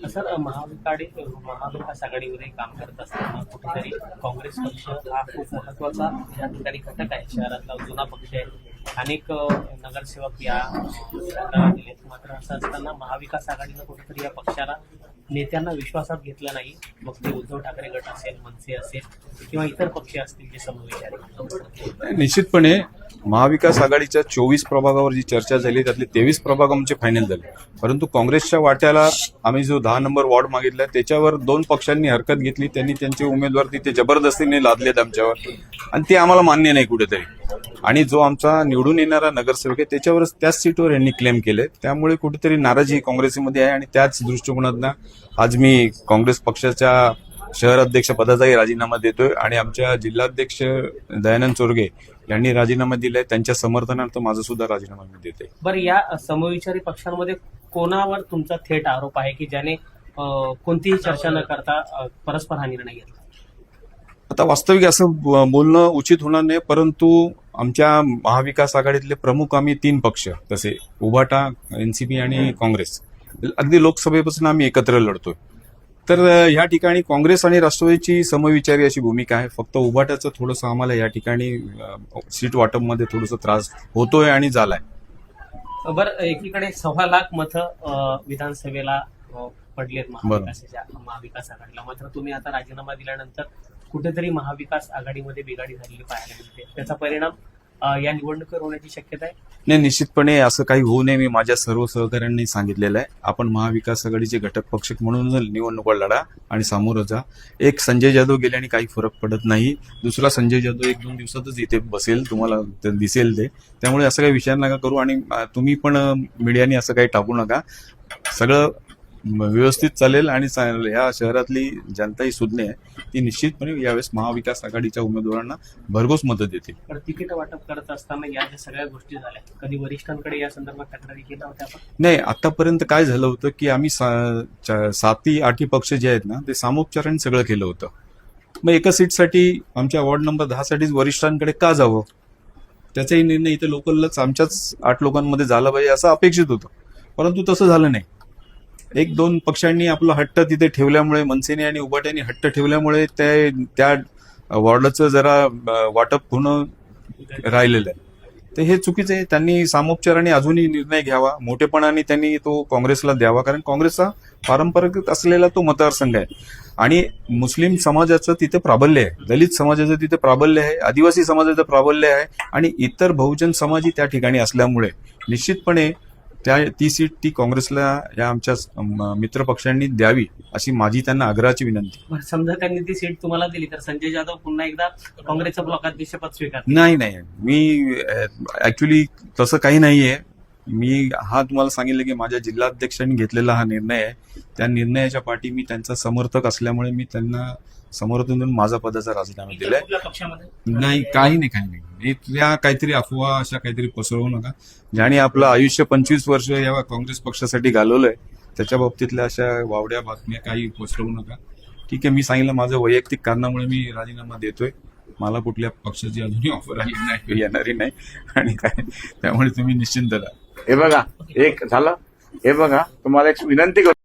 Sir महाविकाडी महाविकास आघाडीमध्ये काम करत असताना कुठेतरी काँग्रेस पक्ष हा खूप महत्त्वाचा या ठिकाणी घटक आहे. शहरातला जुना पक्ष आहे. अनेक नगरसेवक या दिलेत मात्र असं असताना महाविकास आघाडीनं कुठेतरी या पक्षाला नेत्यांना विश्वासात घेतलं नाही. मग ते उद्धव ठाकरे गट असेल मनसे असेल किंवा इतर पक्ष असतील जे समविचारी निश्चितपणे महाविकास आघाडीच्या चोवीस प्रभागावर जी चर्चा झाली त्यातले तेवीस प्रभाग आमचे फायनल झाले. परंतु काँग्रेसच्या वाट्याला आम्ही जो दहा नंबर वॉर्ड मागितला त्याच्यावर दोन पक्षांनी हरकत घेतली. त्यांनी त्यांचे उमेदवार तिथे जबरदस्तीने लादलेत आमच्यावर. आणि ते आम्हाला मान्य नाही कुठेतरी. आणि जो आमचा निवडून येणारा नगरसेवक आहे त्याच्यावरच त्याच सीटवर यांनी क्लेम केले त्यामुळे कुठेतरी नाराजी काँग्रेसमध्ये आहे आणि त्याच दृष्टिकोनातनं आज मी काँग्रेस पक्षाच्या शहर अध्यक्ष पदाचाही राजीनामा देतोय आणि आमच्या जिल्हाध्यक्ष दयानंद चोरगे यांनी राजीनामा दिलाय. त्यांच्या समर्थनार्थ माझा सुद्धा राजीनामा मी देते बरं या समविचारी पक्षांमध्ये कोणावर तुमचा थेट आरोप आहे की ज्याने कोणतीही चर्चा न करता परस्पर हा निर्णय घेतला? आता वास्तविक असं बोलणं उचित होणार नाही परंतु आमच्या महाविकास आघाडीतले प्रमुख आम्ही तीन पक्ष तसे उभाटा एनसीपी आणि काँग्रेस. अगदी लोकसभेपासून आम्ही एकत्र लढतोय. तर या ठिकाणी काँग्रेस आणि राष्ट्रवादीची समविचारी अशी भूमिका आहे. फक्त उभाटाचं थोडंसं आम्हाला या ठिकाणी सीट वाटपमध्ये थोडंसं त्रास होतोय आणि झालाय. बरं एकीकडे सव्वा लाख मतं विधानसभेला पडलेत महाविकासाच्या महाविकास आघाडीला. मात्र तुम्ही आता राजीनामा दिल्यानंतर कुठेतरी महाविकास आघाडीमध्ये बिघाडी झालेली पाहायला मिळते. त्याचा परिणाम या निवडणुकीवर होण्याची शक्यता आहे? नाही निश्चितपणे असं काही होऊ नये मी माझ्या सर्व सहकाऱ्यांनी सांगितलेलं आहे. आपण महाविकास आघाडीचे घटक पक्ष म्हणून निवडणुका लढा आणि सामोरं जा. एक संजय जाधव गेल्याने काही फरक पडत नाही. दुसरा संजय जाधव एक दोन दिवसातच इथे बसेल तुम्हाला दिसेल ते. त्यामुळे असं काही विचार नका करू आणि तुम्ही पण मीडियाने असं काही टाकू नका. सगळं व्यवस्थित चालेल आणि ह्या शहरातली जनताही सुज्ञ आहे. ती निश्चितपणे यावेळेस महाविकास आघाडीच्या उमेदवारांना भरघोस मदत देतील. तिकीट वाटप करत असताना या ज्या सगळ्या गोष्टी झाल्या कधी वरिष्ठांकडे या संदर्भात तक्रारी केल्या होत्या नाही आतापर्यंत काय झालं होतं की आम्ही साती आठी पक्ष जे आहेत ना ते सामोपचाराने सगळं केलं होतं. मग एका सीटसाठी आमच्या वॉर्ड नंबर दहा साठी वरिष्ठांकडे का जावं? त्याचाही निर्णय इथे लोकललाच आमच्याच आठ लोकांमध्ये झाला पाहिजे असं अपेक्षित होतं. परंतु तसं झालं नाही. एक दोन पक्षांनी आपला हट्ट तिथे ठेवल्यामुळे मनसेने आणि उबाट्याने हट्ट ठेवल्यामुळे ते त्या वॉर्डाचं जरा वाटप होणं राहिलेलं आहे. तर हे चुकीचं आहे. त्यांनी सामोपचाराने अजूनही निर्णय घ्यावा. मोठेपणाने त्यांनी तो काँग्रेसला द्यावा. कारण काँग्रेसचा पारंपरिक असलेला तो मतदारसंघ आहे. आणि मुस्लिम समाजाचं तिथे प्राबल्य आहे. दलित समाजाचं तिथे प्राबल्य आहे. आदिवासी समाजाचं प्राबल्य आहे. आणि इतर बहुजन समाजही त्या ठिकाणी असल्यामुळे निश्चितपणे त्या ती सीट ती काँग्रेसला या आमच्या म- मित्रपक्षांनी द्यावी अशी माझी त्यांना आग्रहाची विनंती. समजा त्यांनी ती सीट तुम्हाला दिली तर संजय जाधव पुन्हा एकदा काँग्रेसचं ब्लॉकाध्यक्षपद स्वीकार नाही नाही. मी ऍक्च्युली तसं काही नाहीये. मी हा तुम्हाला सांगितलं की माझ्या जिल्हाध्यक्षांनी घेतलेला हा निर्णय आहे. त्या निर्णयाच्या पाठी मी त्यांचा समर्थक असल्यामुळे मी त्यांना समर्थन देऊन माझा पदाचा राजीनामा दिलाय. नाही काही नाही काही नाही. त्या काहीतरी अफवा अशा काहीतरी पसरवू नका. ज्याने आपलं आयुष्य पंचवीस वर्ष या काँग्रेस पक्षासाठी घालवलंय त्याच्या बाबतीतल्या अशा वावड्या बातम्या काही पसरवू नका. ठीक आहे मी सांगितलं माझं वैयक्तिक कारणामुळे मी राजीनामा देतोय. मला कुठल्या पक्षाची अजूनही ऑफर आली नाही येणारी नाही. आणि काय त्यामुळे तुम्ही निश्चिंत राहा. हे बघा एक झालं. हे बघा तुम्हाला एक विनंती करतो.